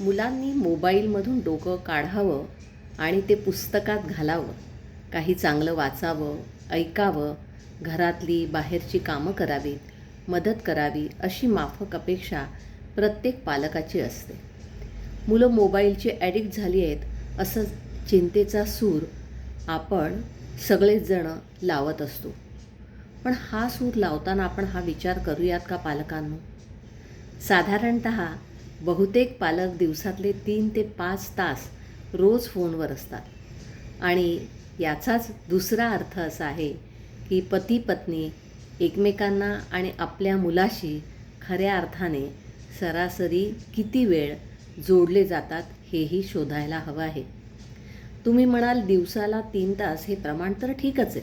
मुलांनी मोबाईलमधून डोकं काढावं आणि ते पुस्तकात घालावं. काही चांगलं वाचावं ऐकावं घरातली बाहेरची कामं करावीत मदत करावी अशी माफक अपेक्षा प्रत्येक पालकाची असते. मुलं मोबाईलची ॲडिक्ट झाली आहेत असं चिंतेचा सूर आपण सगळेच लावत असतो. पण हा सूर लावताना आपण हा विचार करूयात का पालकांनो? साधारणत बहुतेक पालक दिवसातले तीन ते पाच तास रोज फोनवर असतात. आणि याचाच दुसरा अर्थ असा आहे की पती पत्नी एकमेकांना आणि आपल्या मुलाशी खऱ्या अर्थाने सरासरी किती वेळ जोडले जातात हेही शोधायला हवं आहे. तुम्ही म्हणाल दिवसाला तीन तास हे प्रमाण तर ठीकच आहे.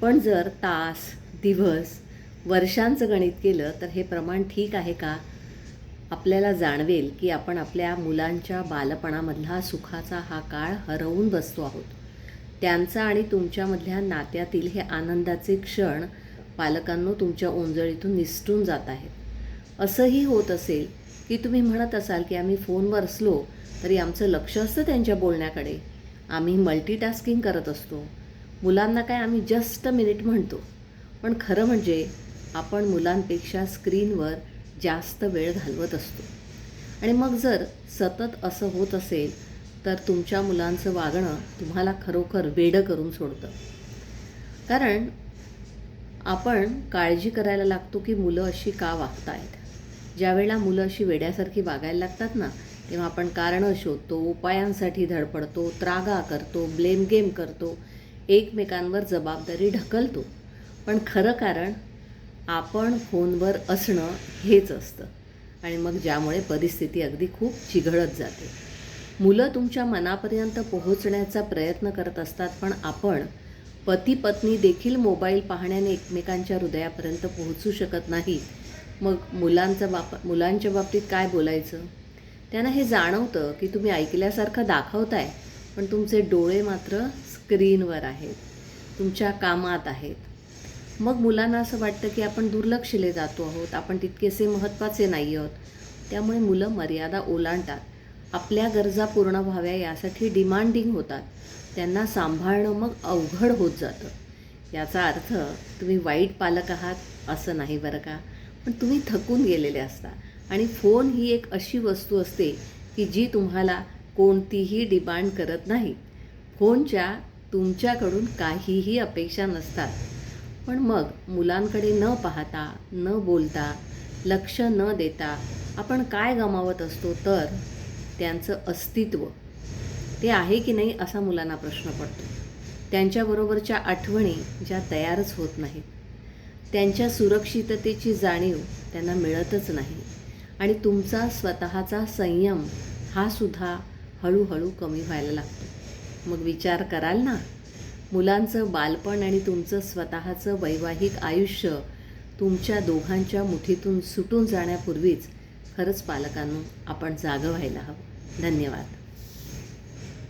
पण जर तास दिवस वर्षांचं गणित केलं तर हे प्रमाण ठीक आहे का? आपल्याला जाणवेल की आपण आपल्या मुलांच्या बालपणामधला सुखाचा हा काळ हरवून बसतो आहोत. त्यांचा आणि तुमच्यामधल्या नात्यातील हे आनंदाचे क्षण पालकांनो तुमच्या ओंजळीतून निसटून जात आहेत. असंही होत असेल की तुम्ही म्हणत असाल की आम्ही फोनवर असलो तरी आमचं लक्ष असतं त्यांच्या बोलण्याकडे. आम्ही मल्टीटास्किंग करत असतो. मुलांना काय आम्ही जस्ट मिनिट म्हणतो. पण खरं म्हणजे आपण मुलांपेक्षा स्क्रीनवर जास्त वेळ घालवत असतो. आणि मग जर सतत असं होत असेल तर तुमच्या मुलांचं वागणं तुम्हाला खरोखर वेडं करून सोडतं. कारण आपण काळजी करायला लागतो की मुलं अशी का वागत आहेत ज्यावेळेला मुलं अशी वेड्यासारखी वागायला लागतात ना तेव्हा आपण कारणं शोधतो उपायांसाठी धडपडतो त्रागा करतो ब्लेम गेम करतो एकमेकांवर जबाबदारी ढकलतो. पण खरं कारण आपण फोनवर असणं हेच असतं. आणि मग ज्यामुळे परिस्थिती अगदी खूप चिघळत जाते. मुलं तुमच्या मनापर्यंत पोहोचण्याचा प्रयत्न करत असतात पण आपण पती पत्नी देखील मोबाईल पाहण्याने एकमेकांच्या हृदयापर्यंत पोहोचू शकत नाही मग मुलांचा बाप मुलांच्या बाबतीत काय बोलायचं? त्यांना हे जाणवतं की तुम्ही ऐकल्यासारखं दाखवताय पण तुमचे डोळे मात्र स्क्रीनवर आहेत. तुमच्या कामात आहेत. मग मुलांना असं वाटतं की आपण दुर्लक्षले जातो आहोत आपण तितकेसे महत्त्वाचे नाही आहोत. त्यामुळे मुलं मर्यादा ओलांडतात. आपल्या गरजा पूर्ण व्हाव्या यासाठी डिमांडिंग होतात. त्यांना सांभाळणं मग अवघड होत जातं. याचा अर्थ तुम्ही वाईट पालक आहात असं नाही बरं का? पण तुम्ही थकून गेलेले असता. आणि फोन ही एक अशी वस्तू असते की जी तुम्हाला कोणतीही डिमांड करत नाही. फोनच्या तुमच्याकडून काहीही अपेक्षा नसतात. पण मग मुलांकडे न पाहता न बोलता लक्ष न देता आपण काय गमावत असतो तर त्यांचं अस्तित्व. ते आहे की नाही असा मुलांना प्रश्न पडतो. त्यांच्याबरोबरच्या आठवणी ज्या तयारच होत नाहीत. त्यांच्या सुरक्षिततेची जाणीव त्यांना मिळतच नाही. आणि तुमचा स्वतःचा संयम हा सुद्धा हळूहळू कमी व्हायला लागतो. मग विचार कराल ना? मुलांचं बालपण आणि तुमचं स्वतःचं वैवाहिक आयुष्य तुमच्या दोघांच्या मुठीतून सुटून जाण्यापूर्वीच खरंच पालकांनो आपण जागं व्हायला हवं. धन्यवाद.